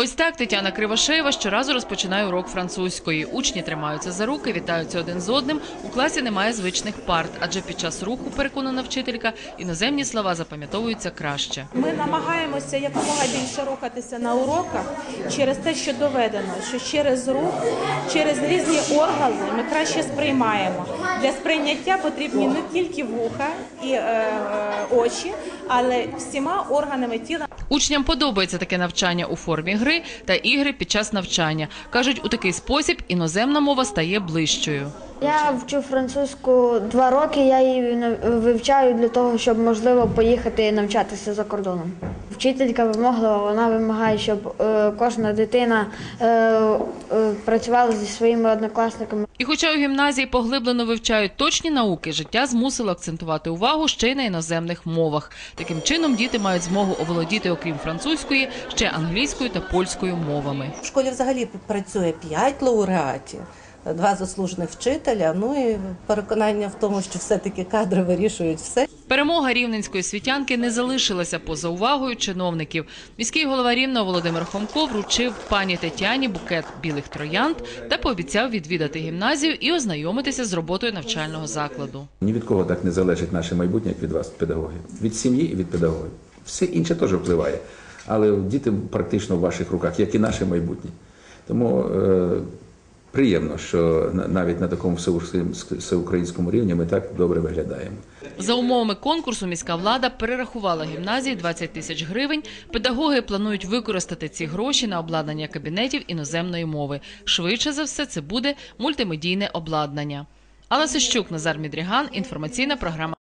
Ось так Тетяна Кривошеєва щоразу розпочинає урок французької. Учні тримаються за руки, вітаються один з одним. У класі немає звичних парт, адже під час руху, переконана вчителька, іноземні слова запам'ятовуються краще. Ми намагаємося якомога більше рухатися на уроках через те, що доведено, що через рух, через різні органи ми краще сприймаємо. Для сприйняття потрібні не тільки вуха і е, е, очі, але всіма органами тіла. Учням подобається таке навчання у формі гри та ігри під час навчання. Кажуть, у такий спосіб іноземна мова стає ближчою. Я вчу французьку два роки. Я її вивчаю для того, щоб можливо поїхати навчатися за кордоном. Вчителька вимоглива, вона вимагає, щоб е, кожна дитина е, е, працювала зі своїми однокласниками. І хоча у гімназії поглиблено вивчають точні науки, життя змусило акцентувати увагу ще й на іноземних мовах. Таким чином діти мають змогу оволодіти, окрім французької, ще англійською та польською мовами. В школі взагалі працює п'ять лауреатів, два заслужених вчителя. Ну і переконання в тому, що все-таки кадри вирішують все. Перемога рівненської світянки не залишилася поза увагою чиновників. Міський голова Рівного Володимир Хомко вручив пані Тетяні букет білих троянд та пообіцяв відвідати гімназію і ознайомитися з роботою навчального закладу. Ні від кого так не залежить наше майбутнє, як від вас, педагогів. Від сім'ї і від педагогів. Все інше теж впливає. Але діти практично в ваших руках, як і наше майбутнє. Тому е, приємно, що навіть на такому всеукраїнському- рівні ми так добре виглядаємо. За умовами конкурсу міська влада перерахувала гімназії 20 тисяч гривень. Педагоги планують використати ці гроші на обладнання кабінетів іноземної мови. Швидше за все, це буде мультимедійне обладнання. Алла Сищук, Назар Мідріган, інформаційна програма.